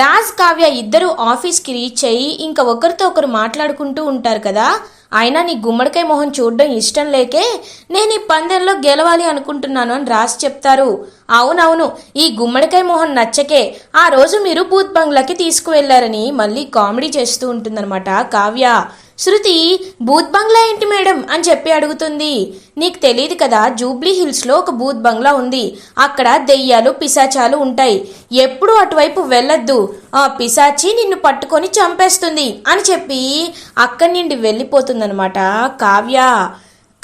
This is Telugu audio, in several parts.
రాజ్ కావ్య ఇద్దరు ఆఫీస్కి రీచ్ అయ్యి ఇంకా ఒకరితో ఒకరు మాట్లాడుకుంటూ ఉంటారు కదా. అయినా నీ గుమ్మడికాయ మొహం చూడడం ఇష్టం లేకే నేను ఈ పందెంలో గెలవాలి అనుకుంటున్నాను అని రాజ్ చెప్తారు. అవునవును ఈ గుమ్మడికాయ మొహం నచ్చకే ఆ రోజు మీరు బూత్ బంగ్లాకి తీసుకువెళ్ళారని మళ్ళీ కామెడీ చేస్తూ ఉంటుందన్నమాట కావ్య. శృతి బూత్ బంగ్లా ఏంటి మేడం? అని చెప్పి అడుగుతుంది. నీకు తెలియదు కదా జూబ్లీ హిల్స్లో ఒక బూత్ బంగ్లా ఉంది. అక్కడ దెయ్యాలు పిశాచాలు ఉంటాయి. ఎప్పుడు అటువైపు వెళ్ళొద్దు. ఆ పిశాచి నిన్ను పట్టుకొని చంపేస్తుంది అని చెప్పి అక్కడి నుండి వెళ్ళిపోతుందనమాట కావ్య.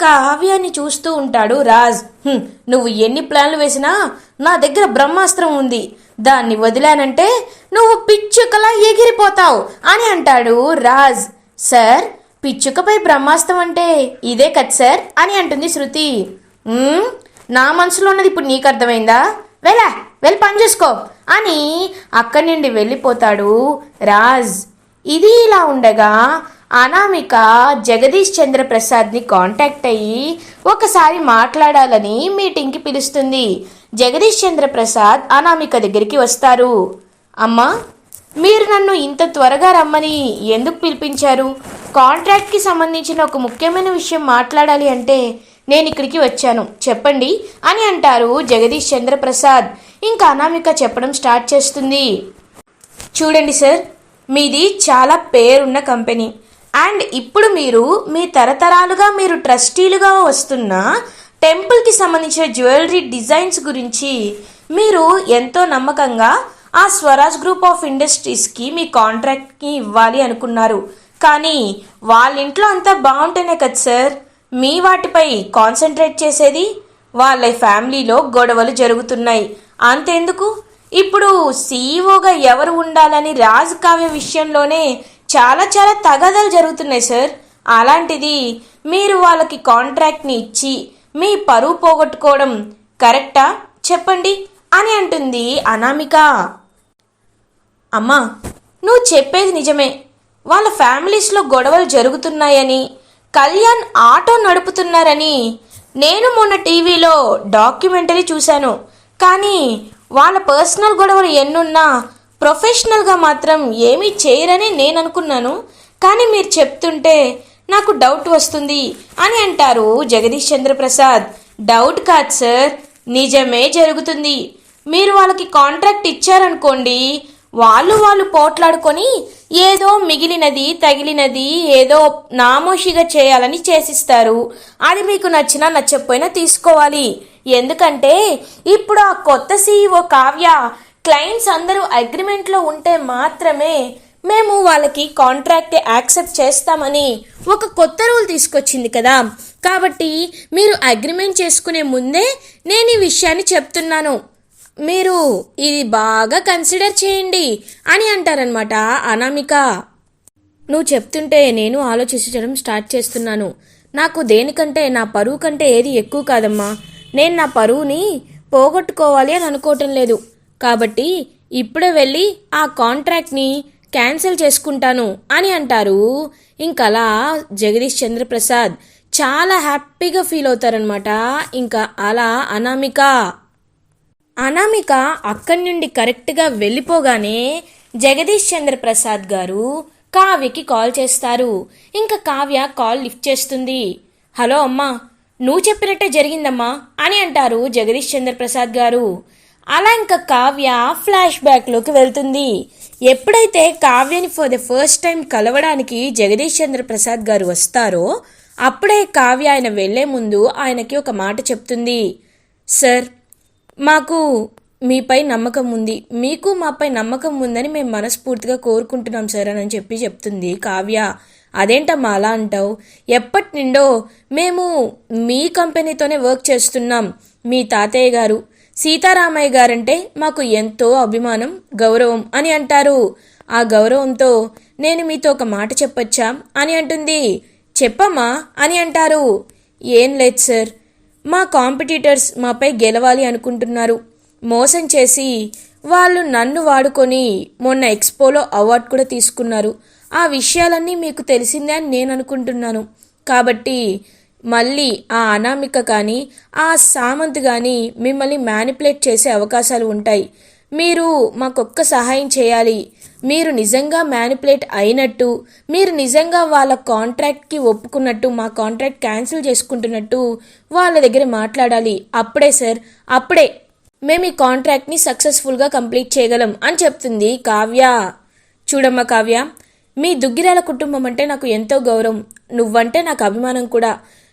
కావ్యాన్ని చూస్తూ ఉంటాడు రాజ్. నువ్వు ఎన్ని ప్లాన్లు వేసినా నా దగ్గర బ్రహ్మాస్త్రం ఉంది. దాన్ని వదిలానంటే నువ్వు పిచ్చుకలా ఎగిరిపోతావు అని అంటాడు రాజ్. సార్ పిచ్చుకపై బ్రహ్మాస్త్రం అంటే ఇదే కదా సార్ అని అంటుంది శృతి. నా మనసులో ఉన్నది ఇప్పుడు నీకు అర్థమైందా? వెళ్ళా వెళ్ళి పని చూసుకో అని అక్కడి నుండి వెళ్ళిపోతాడు రాజ్. ఇది ఇలా ఉండగా అనామిక జగదీష్ చంద్ర ప్రసాద్ని కాంటాక్ట్ అయ్యి ఒకసారి మాట్లాడాలని మీటింగ్కి పిలుస్తుంది. జగదీష్ చంద్ర ప్రసాద్ అనామిక దగ్గరికి వస్తారు. అమ్మా మీరు నన్ను ఇంత త్వరగా రమ్మని ఎందుకు పిలిపించారు? కాంట్రాక్ట్కి సంబంధించిన ఒక ముఖ్యమైన విషయం మాట్లాడాలి అంటే నేను ఇక్కడికి వచ్చాను. చెప్పండి అని అంటారు జగదీష్ చంద్రప్రసాద్. ఇంకా అనామిక చెప్పడం స్టార్ట్ చేస్తుంది. చూడండి సార్ మీది చాలా పేరున్న కంపెనీ. అండ్ ఇప్పుడు మీరు మీ తరతరాలుగా మీరు ట్రస్టీలుగా వస్తున్న టెంపుల్కి సంబంధించిన జ్యువెలరీ డిజైన్స్ గురించి మీరు ఎంతో నమ్మకంగా ఆ స్వరాజ్ గ్రూప్ ఆఫ్ ఇండస్ట్రీస్కి మీ కాంట్రాక్ట్కి ఇవ్వాలి అనుకున్నారు. కానీ వాళ్ళ ఇంట్లో అంతా బాగుంటేనే కదా సార్. మీ వాటిపై కాన్సన్ట్రేట్ చేసేది వాళ్ళ ఫ్యామిలీలో గొడవలు జరుగుతున్నాయి. అంతెందుకు? ఇప్పుడు సీఈఓగా ఎవరు ఉండాలని రాజు కావ్య విషయంలోనే చాలా చాలా తగాదాలు జరుగుతున్నాయి సార్. అలాంటిది మీరు వాళ్ళకి కాంట్రాక్ట్ని ఇచ్చి మీ పరువు పోగొట్టుకోవడం కరెక్టా? చెప్పండి. అని అంటుంది అనామిక. అమ్మా నువ్వు చెప్పేది నిజమే. వాళ్ళ ఫ్యామిలీస్లో గొడవలు జరుగుతున్నాయని కళ్యాణ్ ఆటో నడుపుతున్నారని నేను మొన్న టీవీలో డాక్యుమెంటరీ చూశాను. కానీ వాళ్ళ పర్సనల్ గొడవలు ఎన్నున్నా ప్రొఫెషనల్గా మాత్రం ఏమీ చేయరని నేను అనుకున్నాను. కానీ మీరు చెప్తుంటే నాకు డౌట్ వస్తుంది అని అంటారు జగదీష్ చంద్రప్రసాద్. డౌట్ కాదు సార్ నిజమే జరుగుతుంది. మీరు వాళ్ళకి కాంట్రాక్ట్ ఇచ్చారనుకోండి వాళ్ళు వాళ్ళు పోట్లాడుకొని ఏదో మిగిలినది తగిలినది ఏదో నామోషిగా చేయాలని చేసిస్తారు. అది మీకు నచ్చినా నచ్చకపోయినా తీసుకోవాలి. ఎందుకంటే ఇప్పుడు ఆ కొత్త సీఈఓ కావ్య క్లయింట్స్ అందరూ అగ్రిమెంట్లో ఉంటే మాత్రమే మేము వాళ్ళకి కాంట్రాక్ట్ యాక్సెప్ట్ చేస్తామని ఒక కొత్త రూల్ తీసుకొచ్చింది కదా. కాబట్టి మీరు అగ్రిమెంట్ చేసుకునే ముందే నేను ఈ విషయాన్ని చెప్తున్నాను. మీరు ఇది బాగా కన్సిడర్ చేయండి అని అంటారనమాట అనామిక నువ్వు చెప్తుంటే నేను ఆలోచించడం స్టార్ట్ చేస్తున్నాను. నాకు దేనికంటే నా పరువు కంటే ఏది ఎక్కువ కాదమ్మా. నేను నా పరువుని పోగొట్టుకోవాలి అని అనుకోవటం లేదు. కాబట్టి ఇప్పుడే వెళ్ళి ఆ కాంట్రాక్ట్ని క్యాన్సిల్ చేసుకుంటాను అని అంటారు. ఇంకలా జగదీష్ చంద్రప్రసాద్ చాలా హ్యాపీగా ఫీల్ అవుతారనమాట ఇంకా అలా అనామిక. అనామిక అక్కడి నుండి కరెక్ట్గా వెళ్ళిపోగానే జగదీష్ చంద్ర ప్రసాద్ గారు కావ్యకి కాల్ చేస్తారు. ఇంకా కావ్య కాల్ లిఫ్ట్ చేస్తుంది. హలో అమ్మా నువ్వు చెప్పినట్టే జరిగిందమ్మా అని అంటారు జగదీష్ చంద్ర ప్రసాద్ గారు. అలా ఇంకా కావ్య ఫ్లాష్ బ్యాక్లోకి వెళ్తుంది. ఎప్పుడైతే కావ్యని ఫర్ ద ఫస్ట్ టైం కలవడానికి జగదీష్ చంద్ర ప్రసాద్ గారు వస్తారో అప్పుడే కావ్య ఆయన వెళ్ళే ముందు ఆయనకి ఒక మాట చెప్తుంది. సార్ మాకు మీపై నమ్మకం ఉంది. మీకు మాపై నమ్మకం ఉందని మేము మనస్ఫూర్తిగా కోరుకుంటున్నాం సార్ అని చెప్పి చెప్తుంది కావ్య. అదేంటమ్మా అలా అంటావు? ఎప్పటి నుండో మేము మీ కంపెనీతోనే వర్క్ చేస్తున్నాం మీ తాతయ్య గారు. సీతారామయ్య గారంటే మాకు ఎంతో అభిమానం గౌరవం అని అంటారు. ఆ గౌరవంతో నేను మీతో ఒక మాట చెప్పొచ్చా? అని అంటుంది. చెప్పమ్మా అని అంటారు. ఏం లేదు సార్. మా కాంపిటీటర్స్ మాపై గెలవాలి అనుకుంటున్నారు. మోసం చేసి వాళ్ళు నన్ను వాడుకొని మొన్న ఎక్స్పోలో అవార్డు కూడా తీసుకున్నారు. ఆ విషయాలన్నీ మీకు తెలిసిందే అని నేను అనుకుంటున్నాను. కాబట్టి మళ్ళీ ఆ అనామిక కానీ ఆ సామంత్ కానీ మిమ్మల్ని మ్యానిపులేట్ చేసే అవకాశాలు ఉంటాయి. మీరు మాకొక్క సహాయం చేయాలి. మీరు నిజంగా మ్యానిపులేట్ అయినట్టు మీరు నిజంగా వాళ్ళ కాంట్రాక్ట్కి ఒప్పుకున్నట్టు మా కాంట్రాక్ట్ క్యాన్సిల్ చేసుకుంటున్నట్టు వాళ్ళ దగ్గర మాట్లాడాలి. అప్పుడే సార్ అప్పుడే. మేము ఈ కాంట్రాక్ట్ని సక్సెస్ఫుల్గా కంప్లీట్ చేయగలం అని చెప్తుంది కావ్య. చూడమ్మా కావ్య మీ దుగ్గిరాల కుటుంబం అంటే నాకు ఎంతో గౌరవం. నువ్వంటే నాకు అభిమానం కూడా.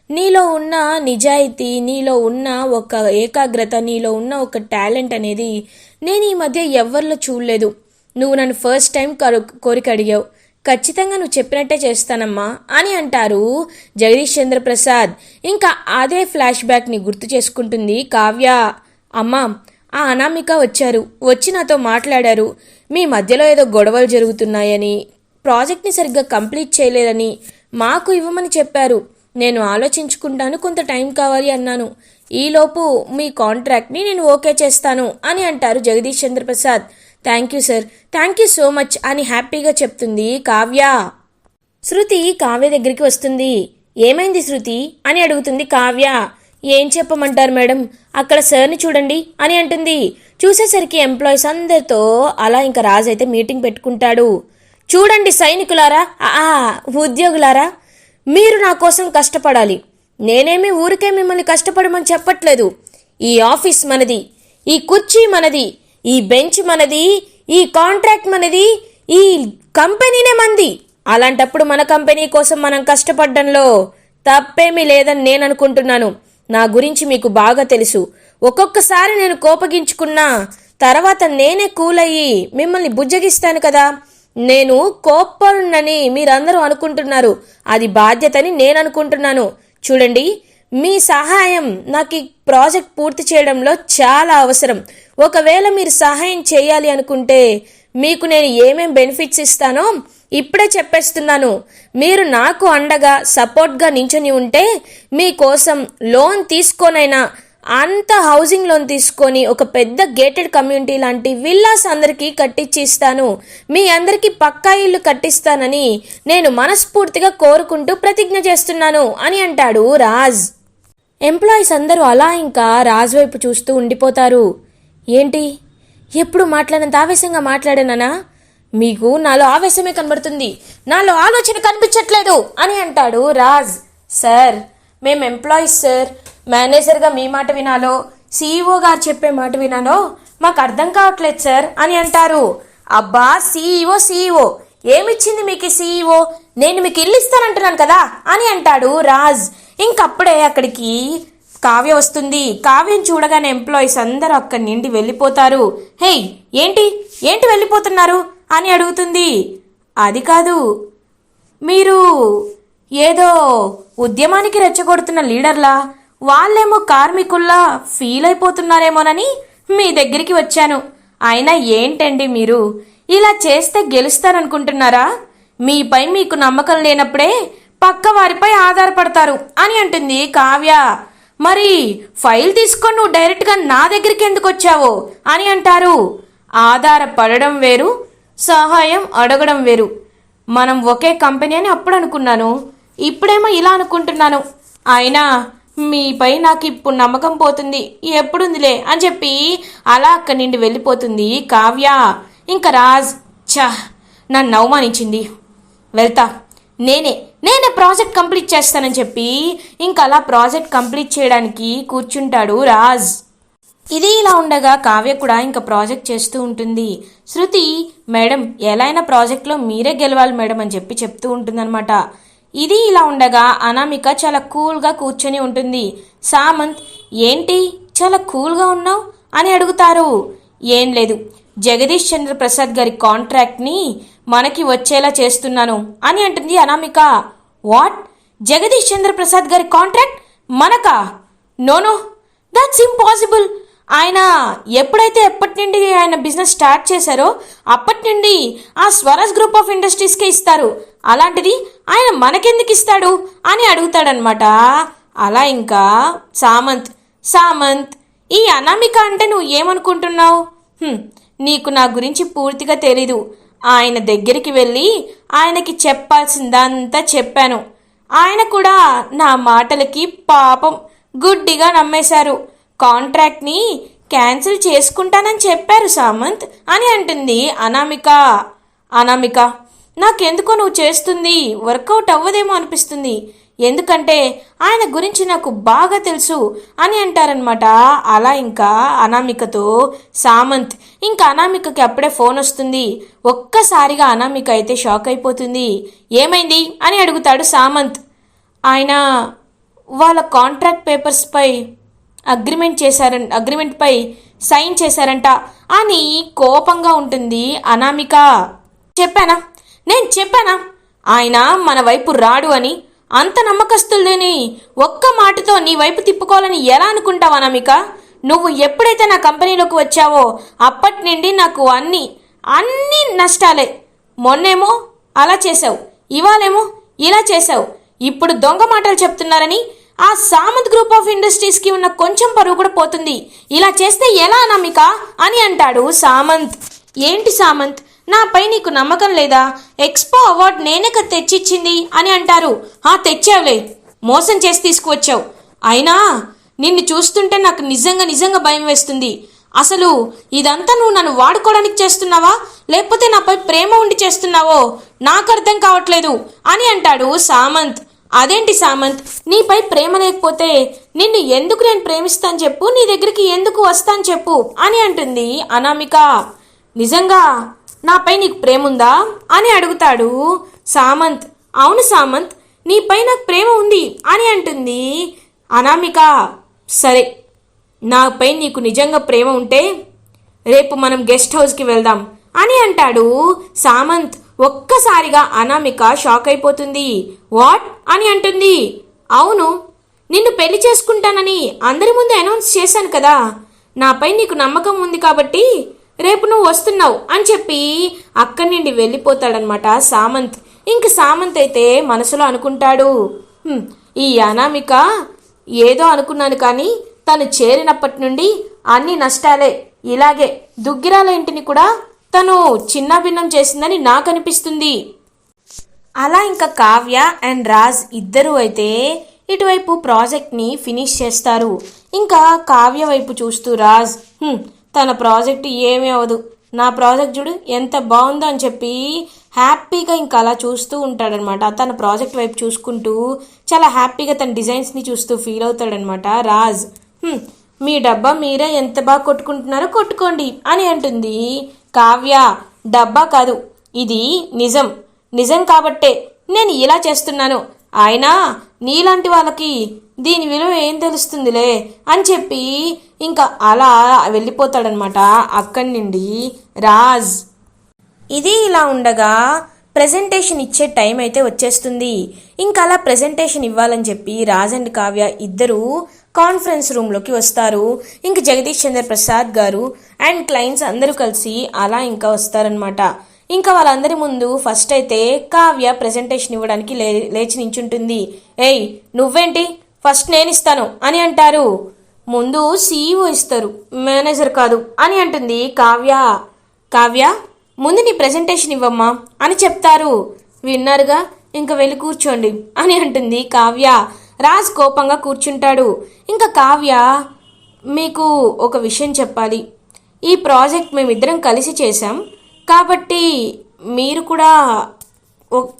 నీలో ఉన్న నిజాయితీ నీలో ఉన్న ఒక ఏకాగ్రత నీలో ఉన్న ఒక టాలెంట్ అనేది నేను ఈ మధ్య ఎవరిలో చూడలేదు. నువ్వు నన్ను ఫస్ట్ టైం కరు కోరిక అడిగావు. ఖచ్చితంగా నువ్వు చెప్పినట్టే చేస్తానమ్మా అని అంటారు జగదీష్ చంద్ర ప్రసాద్. ఇంకా అదే ఫ్లాష్ బ్యాక్ని గుర్తు చేసుకుంటుంది కావ్య. అమ్మా ఆ అనామిక వచ్చారు. వచ్చి నాతో మాట్లాడారు. మీ మధ్యలో ఏదో గొడవలు జరుగుతున్నాయని ప్రాజెక్ట్ని సరిగ్గా కంప్లీట్ చేయలేదని మాకు ఇవ్వమని చెప్పారు. నేను ఆలోచించుకుంటాను కొంత టైం కావాలి అన్నాను. ఈలోపు మీ కాంట్రాక్ట్ని నేను ఓకే చేస్తాను అని అంటారు Jagadish Chandraprasad. Thank you sir. Thank you so much అని హ్యాపీగా చెప్తుంది కావ్య. శృతి కావ్య దగ్గరికి వస్తుంది. ఏమైంది శృతి? అని అడుగుతుంది కావ్య. ఏం చెప్పమంటారు మేడం? అక్కడ సార్ని చూడండి అని అంటుంది. చూసేసరికి ఎంప్లాయీస్ అందరితో అలా ఇంకా రాజు అయితే మీటింగ్ పెట్టుకుంటాడు. చూడండి సైనికులారా ఆ ఉద్యోగులారా మీరు నా కోసం కష్టపడాలి. నేనేమి ఊరికే మిమ్మల్ని కష్టపడమని చెప్పట్లేదు. ఈ ఆఫీస్ మనది ఈ కుర్చీ మనది ఈ బెంచ్ మనది ఈ కాంట్రాక్ట్ మనది ఈ కంపెనీనే మంది. అలాంటప్పుడు మన కంపెనీ కోసం మనం కష్టపడ్డంలో తప్పేమీ లేదని నేను అనుకుంటున్నాను. నా గురించి మీకు బాగా తెలుసు. ఒక్కొక్కసారి నేను కోపగించుకున్నా తర్వాత నేనే కూల్ అయ్యి మిమ్మల్ని బుజ్జగిస్తాను కదా. నేను కోప్పనున్నని మీరందరూ అనుకుంటున్నారు. అది బాధ్యతని నేను అనుకుంటున్నాను చూడండి మీ సహాయం నాకు ఈ ప్రాజెక్ట్ పూర్తి చేయడంలో చాలా అవసరం. ఒకవేళ మీరు సహాయం చేయాలి అనుకుంటే మీకు నేను ఏమేం బెనిఫిట్స్ ఇస్తానో ఇప్పుడే చెప్పేస్తున్నాను. మీరు నాకు అండగా సపోర్ట్గా నించొని ఉంటే మీకోసం లోన్ తీసుకోనైనా అంత హౌసింగ్ లోన్ తీసుకొని ఒక పెద్ద గేటెడ్ కమ్యూనిటీ లాంటి విల్లాస్ అందరికీ కట్టించి ఇస్తాను మీ అందరికీ పక్కా ఇల్లు కట్టిస్తానని నేను మనస్ఫూర్తిగా కోరుకుంటూ ప్రతిజ్ఞ చేస్తున్నాను అని అంటాడు రాజ్. ఎంప్లాయీస్ అందరూ అలా ఇంకా రాజ్ వైపు చూస్తూ ఉండిపోతారు. ఏంటి? ఎప్పుడు మాట్లాడినంత ఆవేశంగా మాట్లాడానా మీకు నాలో ఆవేశమే కనబడుతుంది. నాలో ఆలోచన కనిపించట్లేదు అని అంటాడు రాజ్. సార్ మేము ఎంప్లాయీస్ సార్. మేనేజర్గా మీ మాట వినాలో? సీఈఓ గారు చెప్పే మాట వినాలో మాకు అర్థం కావట్లేదు సార్ అని అంటారు. అబ్బా సీఈఓ సీఈఓ ఏమిచ్చింది మీకు సీఈఓ నేను మీకు ఇల్లు ఇస్తానంటున్నాను కదా అని అంటాడు రాజ్. ఇంకప్పుడే అక్కడికి కావ్య వస్తుంది. కావ్యం చూడగానే ఎంప్లాయీస్ అందరూ అక్కడి నుండి వెళ్ళిపోతారు. హేయ్ ఏంటి? ఏంటి వెళ్ళిపోతున్నారు? అని అడుగుతుంది. అది కాదు. మీరు ఏదో ఉద్యమానికి రెచ్చగొడుతున్న లీడర్లా? వాళ్ళేమో కార్మికుల్లా ఫీల్ అయిపోతున్నారేమోనని మీ దగ్గరికి వచ్చాను. అయినా ఏంటండి మీరు? ఇలా చేస్తే గెలుస్తారనుకుంటున్నారా? మీపై మీకు నమ్మకం లేనప్పుడే పక్క వారిపై ఆధారపడతారు అని అంటుంది కావ్య. మరి ఫైల్ తీసుకొని నువ్వు డైరెక్ట్గా నా దగ్గరికి ఎందుకు వచ్చావో అని అంటారు. ఆధారపడడం వేరు సహాయం అడగడం వేరు. మనం ఒకే కంపెనీ అని అప్పుడు అనుకున్నాను. ఇప్పుడేమో ఇలా అనుకుంటున్నాను. అయినా మీపై నాకు ఇప్పుడు నమ్మకం పోతుంది. ఎప్పుడుందిలే అని చెప్పి అలా అక్కడి నుండి వెళ్ళిపోతుంది కావ్య. ఇంకా రాజ్ చ నన్ను అవమానించింది. వెళ్తా. నేనే నేనే ప్రాజెక్ట్ కంప్లీట్ చేస్తానని చెప్పి ఇంకా అలా ప్రాజెక్ట్ కంప్లీట్ చేయడానికి కూర్చుంటాడు రాజ్. ఇది ఇలా ఉండగా కావ్య కూడా ఇంకా ప్రాజెక్ట్ చేస్తూ ఉంటుంది. శృతి మేడం ఎలా అయినా ప్రాజెక్ట్లో మీరే గెలవాలి మేడం అని చెప్పి చెప్తూ ఉంటుందన్నమాట. ఇది ఇలా ఉండగా అనామిక చాలా కూల్గా కూర్చొని ఉంటుంది. సామంత్ ఏంటి? చాలా కూల్గా ఉన్నావు? అని అడుగుతారు. ఏం లేదు. జగదీష్ చంద్ర ప్రసాద్ గారి కాంట్రాక్ట్ని మనకి వచ్చేలా చేస్తున్నాను అని అంటుంది అనామిక. వాట్? జగదీష్ చంద్ర ప్రసాద్ గారి contract మనకా? No no that's impossible. ఆయన ఎప్పుడైతే ఎప్పటి నుండి ఆయన బిజినెస్ స్టార్ట్ చేశారో అప్పటి నుండి ఆ స్వరాజ్ గ్రూప్ ఆఫ్ ఇండస్ట్రీస్కే ఇస్తారు. అలాంటిది ఆయన మనకెందుకు ఇస్తాడు అని అడుగుతాడనమాట అలా ఇంకా సామంత్ సామంత్ ఈ అనామిక అంటే నువ్వు ఏమనుకుంటున్నావు? నీకు నా గురించి పూర్తిగా తెలీదు. ఆయన దగ్గరికి వెళ్ళి ఆయనకి చెప్పాల్సిందంతా చెప్పాను. ఆయన కూడా నా మాటలకి పాపం గుడ్డిగా నమ్మేశారు. కాంట్రాక్ట్ని క్యాన్సిల్ చేసుకుంటానని చెప్పారు సామంత్ అని అంటుంది అనామిక. అనామిక నాకెందుకో నువ్వు చేస్తుంది? వర్కౌట్ అవ్వదేమో అనిపిస్తుంది. ఎందుకంటే ఆయన గురించి నాకు బాగా తెలుసు అని అంటారనమాట అలా ఇంకా అనామికతో సామంత్ ఇంకా అనామికకి అప్పుడే ఫోన్ వస్తుంది. ఒక్కసారిగా అనామిక అయితే షాక్ అయిపోతుంది. ఏమైంది? అని అడుగుతాడు సామంత్. ఆయన వాళ్ళ కాంట్రాక్ట్ పేపర్స్పై అగ్రిమెంట్ చేశారంట అగ్రిమెంట్పై సైన్ చేశారంట. అని కోపంగా ఉంటుంది అనామిక. చెప్పానా? నేను చెప్పానా? ఆయన మన వైపు రాడు అని అంత నమ్మకస్తులేని ఒక్క మాటతో నీ వైపు తిప్పుకోవాలని ఎలా అనుకుంటావా నమిక? నువ్వు ఎప్పుడైతే నా కంపెనీలోకి వచ్చావో అప్పటి నుండి నాకు అన్ని అన్ని నష్టాలే. మొన్నేమో అలా చేసావు ఇవాళేమో ఇలా చేసావు ఇప్పుడు దొంగ మాటలు చెప్తున్నారని ఆ సామంత్ గ్రూప్ ఆఫ్ ఇండస్ట్రీస్కి ఉన్న కొంచెం పరువు కూడా పోతుంది. ఇలా చేస్తే ఎలా నమిక? అని అంటాడు సామంత్. ఏంటి సామంత్? నాపై నీకు నమ్మకం లేదా? ఎక్స్పో అవార్డ్ నేనే కదా తెచ్చిచ్చింది అని అంటారు. ఆ తెచ్చావులే. మోసం చేసి తీసుకువచ్చావు. అయినా నిన్ను చూస్తుంటే నాకు నిజంగా నిజంగా భయం వేస్తుంది. అసలు ఇదంతా నువ్వు నన్ను వాడుకోవడానికి చేస్తున్నావా? లేకపోతే నాపై ప్రేమ ఉండి చేస్తున్నావో? నాకు అర్థం కావట్లేదు అని అంటాడు సామంత్. అదేంటి సామంత్? నీపై ప్రేమ లేకపోతే నిన్ను ఎందుకు నేను ప్రేమిస్తాను చెప్పు? నీ దగ్గరికి ఎందుకు వస్తాను చెప్పు అని అంటుంది అనామిక. నిజంగా నాపై నీకు ప్రేమ ఉందా అని అడుగుతాడు. సామంత్ అవును సామంత్ నీపై నాకు ప్రేమ ఉంది అని అంటుంది. అనామిక సరే నాపై నీకు నిజంగా ప్రేమ ఉంటే రేపు మనం గెస్ట్ హౌస్కి వెళ్దాం అని అంటాడు. సామంత్ ఒక్కసారిగా అనామిక షాక్ అయిపోతుంది. వాట్? అని అంటుంది. అవును నిన్ను పెళ్ళి చేసుకుంటానని అందరి ముందు అనౌన్స్ చేశాను కదా. నాపై నీకు నమ్మకం ఉంది కాబట్టి రేపు నువ్వు వస్తున్నావు అని చెప్పి అక్కడి నుండి వెళ్ళిపోతాడనమాట సామంత్. ఇంక సామంత్ అయితే మనసులో అనుకుంటాడు ఈ అనామిక ఏదో అనుకున్నాను కానీ తను చేరినప్పటి నుండి అన్ని నష్టాలే. ఇలాగే దుగ్గిరాల ఇంటిని కూడా తను చిన్నభిన్నం చేసిందని నాకు అనిపిస్తుంది. అలా ఇంకా కావ్య అండ్ రాజ్ ఇద్దరూ అయితే ఇటువైపు ప్రాజెక్ట్ని ఫినిష్ చేస్తారు. ఇంకా కావ్య వైపు చూస్తూ రాజ్ తన ప్రాజెక్ట్ ఏమీ అవ్వదు. నా ప్రాజెక్ట్ చూడు ఎంత బాగుందో అని చెప్పి హ్యాపీగా ఇంకా అలా చూస్తూ ఉంటాడనమాట. తన ప్రాజెక్ట్ వైపు చూసుకుంటూ చాలా హ్యాపీగా తన డిజైన్స్ని చూస్తూ ఫీల్ అవుతాడనమాట. రాజ్ మీ డబ్బా మీరే ఎంత బాగా కొట్టుకుంటున్నారో కొట్టుకోండి అని అంటుంది కావ్య. డబ్బా కాదు ఇది నిజం. నిజం కాబట్టే నేను ఇలా చేస్తున్నాను. అయినా నీలాంటి వాళ్ళకి దీని విలువ ఏం తెలుస్తుందిలే అని చెప్పి ఇంకా అలా వెళ్ళిపోతాడనమాట అక్కడి నుండి రాజ్. ఇది ఇలా ఉండగా ప్రెజెంటేషన్ ఇచ్చే టైం అయితే వచ్చేస్తుంది. ఇంకా అలా ప్రెజెంటేషన్ ఇవ్వాలని చెప్పి రాజ్ అండ్ కావ్య ఇద్దరు కాన్ఫరెన్స్ రూమ్లోకి వస్తారు. ఇంక జగదీష్ చంద్ర ప్రసాద్ గారు అండ్ క్లయింట్స్ అందరూ కలిసి అలా ఇంకా వస్తారనమాట. ఇంకా వాళ్ళందరి ముందు ఫస్ట్ అయితే కావ్య ప్రెజెంటేషన్ ఇవ్వడానికి లే లేచి నించుంటుంది. ఏయ్ నువ్వేంటి? ఫస్ట్ నేను ఇస్తాను అని అంటారు. ముందు సీఈఓ ఇస్తారు. మేనేజర్ కాదు అని అంటుంది కావ్య. కావ్య ముందు నీ ప్రెజెంటేషన్ ఇవ్వమ్మా అని చెప్తారు. విన్నారుగా? ఇంకా వెళ్ళి కూర్చోండి అని అంటుంది కావ్య. రాజ్ కోపంగా కూర్చుంటాడు. ఇంకా కావ్య మీకు ఒక విషయం చెప్పాలి. ఈ ప్రాజెక్ట్ మేమిద్దరం కలిసి చేశాం. కాబట్టి మీరు కూడా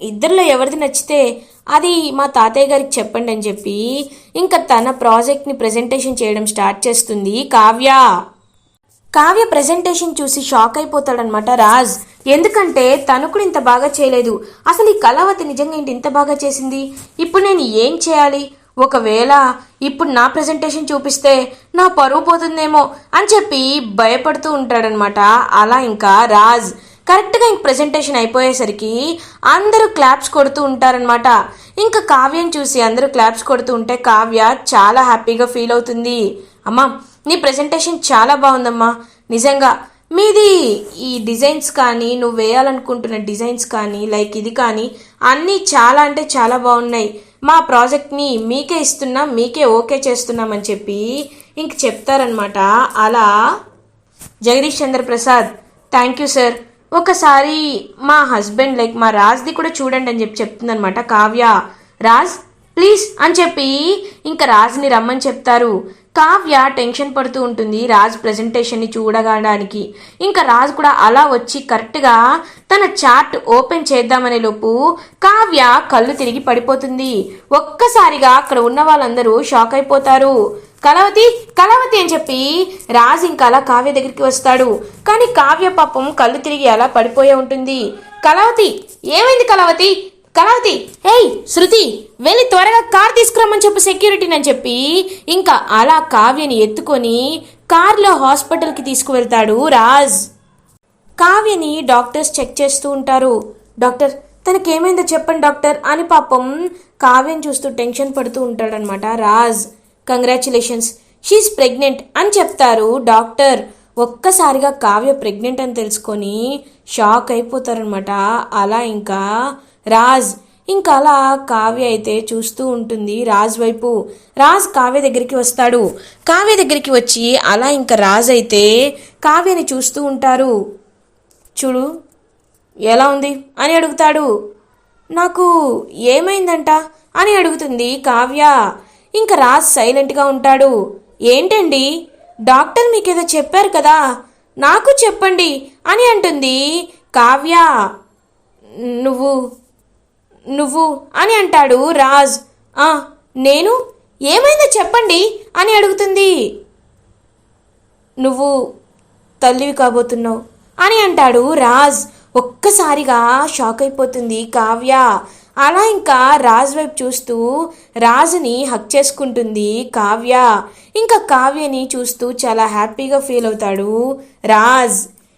ఇద్దరిలో ఎవరిది నచ్చితే అది మా తాతయ్య గారికి చెప్పండి అని చెప్పి ఇంకా తన ప్రాజెక్ట్ని ప్రెజెంటేషన్ చేయడం స్టార్ట్ చేస్తుంది కావ్య. కావ్య ప్రెజెంటేషన్ చూసి షాక్ అయిపోతాడనమాట రాజ్. ఎందుకంటే తను కూడా ఇంత బాగా చేయలేదు. అసలు ఈ కళావతి నిజంగా ఏంటి ఇంత బాగా చేసింది? ఇప్పుడు నేను ఏం చేయాలి? ఒకవేళ ఇప్పుడు నా ప్రెజెంటేషన్ చూపిస్తే నా పరువు పోతుందేమో అని చెప్పి భయపడుతూ ఉంటాడనమాట అలా ఇంకా రాజ్. కరెక్ట్గా ఇంక ప్రెజెంటేషన్ అయిపోయేసరికి అందరూ క్లాప్స్ కొడుతూ ఉంటారనమాట ఇంకా కావ్యం చూసి అందరూ క్లాప్స్ కొడుతూ ఉంటే కావ్య చాలా హ్యాపీగా ఫీల్ అవుతుంది. అమ్మా నీ ప్రెజెంటేషన్ చాలా బాగుందమ్మా. నిజంగా మీది ఈ డిజైన్స్ కానీ నువ్వు వేయాలనుకుంటున్న డిజైన్స్ కానీ లైక్ ఇది కానీ అన్నీ చాలా అంటే చాలా బాగున్నాయి. మా ప్రాజెక్ట్ని మీకే ఇస్తున్నాం మీకే ఓకే చేస్తున్నామని చెప్పి ఇంక చెప్తారనమాట అలా Jagadish Chandra Prasad thank you sir ఒకసారి మా హస్బెండ్ లైక్ మా రాజ్ది కూడా చూడండి అని చెప్పి చెప్తుందనమాట కావ్య రాజ్ ప్లీజ్ అని చెప్పి ఇంకా రాజ్ని రమ్మని చెప్తారు. కావ్య టెన్షన్ పడుతూ ఉంటుంది రాజ్ ప్రెజెంటేషన్ని చూడడానికి ఇంకా రాజ్ కూడా అలా వచ్చి కరెక్ట్గా తన చార్ట్ ఓపెన్ చేద్దామనే లోపు కావ్య కళ్ళు తిరిగి పడిపోతుంది. ఒక్కసారిగా అక్కడ ఉన్న వాళ్ళందరూ షాక్ అయిపోతారు. కలవతి కలవతి అని చెప్పి రాజ్ ఇంకా అలా కావ్య దగ్గరికి వస్తాడు. కానీ కావ్య పాపం కళ్ళు తిరిగి అలా పడిపోయే ఉంటుంది. కలవతి ఏమైంది కలవతి కలవతి ఏయ్ శృతి వెళ్ళి త్వరగా కార్ తీసుకురమ్మని చెప్పు సెక్యూరిటీని అని చెప్పి ఇంకా అలా కావ్యని ఎత్తుకొని కార్లో హాస్పిటల్కి తీసుకువెళ్తాడు రాజ్. కావ్యని డాక్టర్స్ చెక్ చేస్తూ ఉంటారు. డాక్టర్ తనకేమైందో చెప్పండి డాక్టర్ అని పాపం కావ్యని చూస్తూ టెన్షన్ పడుతూ ఉంటాడనమాట రాజ్. కంగ్రాచులేషన్స్ షీఈ్ ప్రెగ్నెంట్ అని చెప్తారు డాక్టర్. ఒక్కసారిగా కావ్య ప్రెగ్నెంట్ అని తెలుసుకొని షాక్ అయిపోతారనమాట. అలా ఇంకా రాజ్ ఇంకా అలా కావ్య అయితే చూస్తూ ఉంటుంది రాజ్ వైపు. రాజ్ కావ్య దగ్గరికి వస్తాడు. కావ్య దగ్గరికి వచ్చి అలా ఇంకా రాజ్ అయితే కావ్యని చూస్తూ ఉంటారు. చూడు ఎలా ఉంది? అని అడుగుతాడు. నాకు ఏమైందంట? అని అడుగుతుంది కావ్య. ఇంకా రాజ్ సైలెంట్గా ఉంటాడు. ఏంటండి? డాక్టర్ మీకేదో చెప్పారు కదా? నాకు చెప్పండి అని అంటుంది కావ్య. నువ్వు నువ్వు అని అంటాడు రాజ్. ఆ నేను? ఏమైందో చెప్పండి అని అడుగుతుంది. నువ్వు తల్లివి కాబోతున్నావు అని అంటాడు రాజ్. ఒక్కసారిగా షాక్ అయిపోతుంది కావ్య. అలా ఇంకా రాజ్ వైపు చూస్తూ రాజుని హక్ చేసుకుంటుంది కావ్య. ఇంకా కావ్యని చూస్తూ చాలా హ్యాపీగా ఫీల్ అవుతాడు రాజ్.